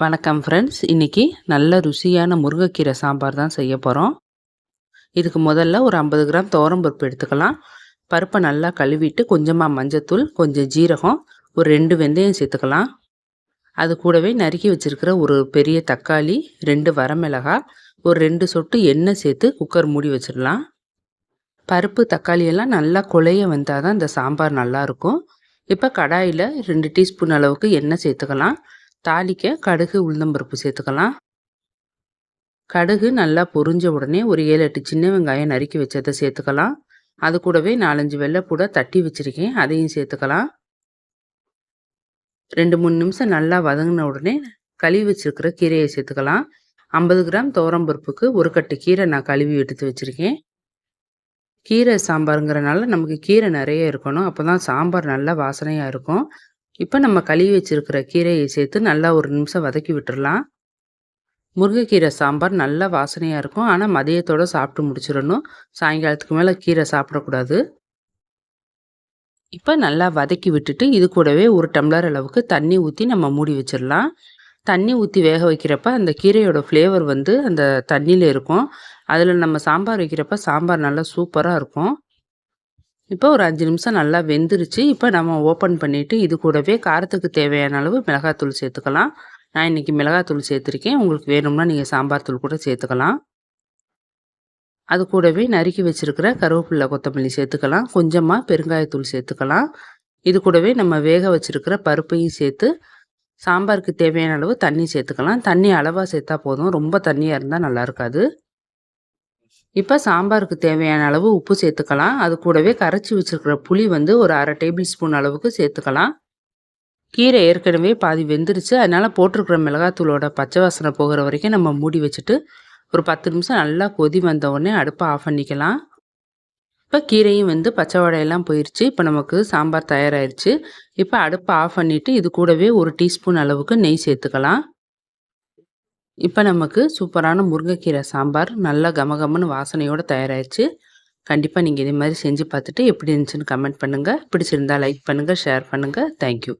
வணக்கம் ஃப்ரெண்ட்ஸ் இன்றைக்கி நல்ல ருசியான முருங்கைக்கீரை சாம்பார் தான் செய்ய போகிறோம் இதுக்கு முதல்ல ஒரு ஐம்பது கிராம் பருப்பு எடுத்துக்கலாம். பருப்பை நல்லா கழுவிட்டு கொஞ்சமாக மஞ்சத்தூள் கொஞ்சம் ஜீரகம் ஒரு ரெண்டு வெந்தயம் சேர்த்துக்கலாம். அது கூடவே நறுக்கி வச்சுருக்கிற ஒரு பெரிய தக்காளி ரெண்டு வரமிளகாய் ஒரு ரெண்டு சொட்டு எண்ணெய் சேர்த்து குக்கர் மூடி வச்சிடலாம். பருப்பு தக்காளியெல்லாம் நல்லா குழைய வந்தால் தான் இந்த சாம்பார் நல்லாயிருக்கும் இப்போ கடாயில் ரெண்டு டீஸ்பூன் அளவுக்கு எண்ணெய் சேர்த்துக்கலாம். தாளிக்க கடுகு உளுந்தம்பருப்பு சேர்த்துக்கலாம். கடுகு நல்லா பொரிஞ்ச உடனே ஒரு ஏழு எட்டு சின்ன வெங்காயம் நறுக்கி வச்சதை சேர்த்துக்கலாம். அது கூடவே நாலஞ்சு வெள்ளைப்பூட தட்டி வச்சுருக்கேன். அதையும் சேர்த்துக்கலாம். ரெண்டு மூணு நிமிஷம் நல்லா வதங்கின உடனே கழுவி வச்சுருக்கிற கீரையை சேர்த்துக்கலாம். ஐம்பது கிராம் பருப்புக்கு ஒரு கட்டு கீரை நான் கழுவி எடுத்து வச்சுருக்கேன். கீரை சாம்பாருங்கிறனால நமக்கு கீரை நிறைய இருக்கணும். அப்போ தான் சாம்பார் நல்லா வாசனையாக இருக்கும். இப்போ நம்ம கழுவி வச்சுருக்கிற கீரையை சேர்த்து நல்லா ஒரு நிமிஷம் வதக்கி விட்டுடலாம் முருங்கைக்கீரை சாம்பார் நல்லா வாசனையாக இருக்கும். ஆனால் மதியத்தோடு சாப்பிட்டு முடிச்சிடணும். சாயங்காலத்துக்கு மேலே கீரை சாப்பிடக்கூடாது. இப்போ நல்லா வதக்கி விட்டுட்டு இது கூடவே ஒரு டம்ளர் அளவுக்கு தண்ணி ஊற்றி நம்ம மூடி வச்சிடலாம். தண்ணி ஊற்றி வேக வைக்கிறப்ப அந்த கீரையோட ஃப்ளேவர் வந்து அந்த தண்ணியில் இருக்கும். அதில் நம்ம சாம்பார் வைக்கிறப்ப சாம்பார் நல்லா சூப்பராக இருக்கும். இப்போ ஒரு அஞ்சு நிமிஷம் நல்லா வெந்துருச்சு. இப்போ நம்ம ஓப்பன் பண்ணிவிட்டு இது கூடவே காரத்துக்கு தேவையான அளவு மிளகாத்தூள் சேர்த்துக்கலாம். நான் இன்றைக்கி மிளகாத்தூள் சேர்த்துருக்கேன். உங்களுக்கு வேணும்னா நீங்கள் சாம்பார் தூள் கூட சேர்த்துக்கலாம். அது கூடவே நறுக்கி வச்சுருக்கிற கருவேப்பிள்ளை கொத்தமல்லி சேர்த்துக்கலாம். கொஞ்சமாக பெருங்காயத்தூள் சேர்த்துக்கலாம். இது கூடவே நம்ம வேக வச்சுருக்கிற பருப்பையும் சேர்த்து சாம்பாருக்கு தேவையான அளவு தண்ணி சேர்த்துக்கலாம். தண்ணி அளவாக சேர்த்தா போதும். ரொம்ப தண்ணியாக இருந்தால் நல்லா இருக்காது. இப்போ சாம்பாருக்கு தேவையான அளவு உப்பு சேர்த்துக்கலாம். அது கூடவே கரைச்சி வச்சுருக்கிற புளி வந்து ஒரு அரை டேபிள் ஸ்பூன் அளவுக்கு சேர்த்துக்கலாம். கீரை ஏற்கனவே பாதி வெந்துருச்சு. அதனால் போட்டிருக்கிற மிளகாத்தூளோட பச்சை வாசனை போகிற வரைக்கும் நம்ம மூடி வச்சுட்டு ஒரு பத்து நிமிஷம் நல்லா கொதி வந்த உடனே அடுப்பை ஆஃப் பண்ணிக்கலாம். இப்போ கீரையும் வந்து பச்சை வடையெல்லாம் போயிடுச்சு இப்போ நமக்கு சாம்பார் தயாராகிடுச்சு இப்போ அடுப்பை ஆஃப் பண்ணிவிட்டு இது கூடவே ஒரு டீஸ்பூன் அளவுக்கு நெய் சேர்த்துக்கலாம். இப்போ நமக்கு சூப்பரான முருங்கைக்கீரை சாம்பார் நல்லா கமகமன்னு வாசனையோடு தயாராகிடுச்சு கண்டிப்பாக நீங்கள் இதே மாதிரி செஞ்சு பார்த்துட்டு எப்படி இருந்துச்சுன்னு கமெண்ட் பண்ணுங்கள் பிடிச்சிருந்தா லைக் பண்ணுங்கள் ஷேர் பண்ணுங்கள் தேங்க்யூ